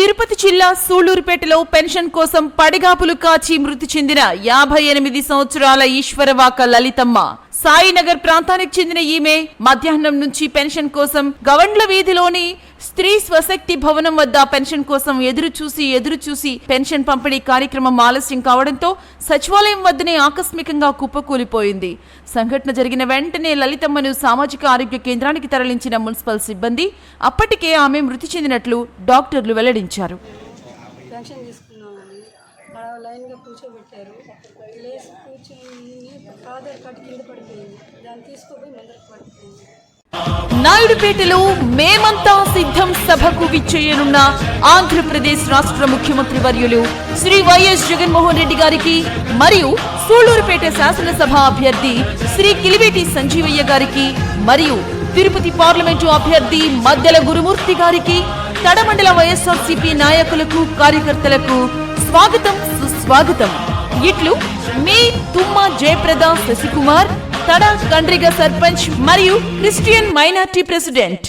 తిరుపతి జిల్లా సూళ్ళూరుపేటలో పెన్షన్ కోసం పడిగాపులు కాచి మృతి చెందిన యాభై ఎనిమిది సంవత్సరాల ఈశ్వరవాక లలితమ్మ. సాయినగర్ ప్రాంతానికి చెందిన ఈమె మధ్యాహ్నం నుంచి పెన్షన్ కోసం గవండ్ల వీధిలోని స్త్రీ స్వశక్తి భవనం వద్ద పెన్షన్ కోసం ఎదురు చూసి ఎదురు చూసి పెన్షన్ పంపిణీ కార్యక్రమం ఆలస్యం కావడంతో సచివాలయం వద్దనే ఆకస్మికంగా కుప్పకూలిపోయింది. సంఘటన జరిగిన వెంటనే లలితమ్మను సామాజిక ఆరోగ్య కేంద్రానికి తరలించిన మున్సిపల్ సిబ్బంది అప్పటికే ఆమె మృతి చెందినట్లు డాక్టర్లు వెల్లడించారు. పెన్షన్ తీసుకున్నామని అలా లైన్గా కూర్చోబెట్టారు. లేచి కూర్చొని ఆధార్ కార్డు కింద పడిపోయింది. దాన్ని తీసుకుపోయి ముందరకు పడిపోయింది. నాయుడుపేటలో మేమంతా సిద్ధం సభకు విచ్చేయనున్న ఆంధ్రప్రదేశ్ రాష్ట్ర ముఖ్యమంత్రి వర్యులు శ్రీ వైఎస్ జగన్మోహన్ రెడ్డి గారికి మరియు సూళ్ళూరుపేట శాసనసభ అభ్యర్థి శ్రీ కిలివేటి సంజీవయ్య గారికి మరియు తిరుపతి పార్లమెంటు అభ్యర్థి మద్దెల గురుమూర్తి గారికి తడమండల వైఎస్ఆర్సీపీ నాయకులకు కార్యకర్తలకు స్వాగతం సుస్వాగతం. ఇట్లు మీ తుమ్మ జయప్రద శశికుమార్ తడ కండ్రిగ సర్పంచ్ మరియు క్రిస్టియన్ మైనార్టీ ప్రెసిడెంట్.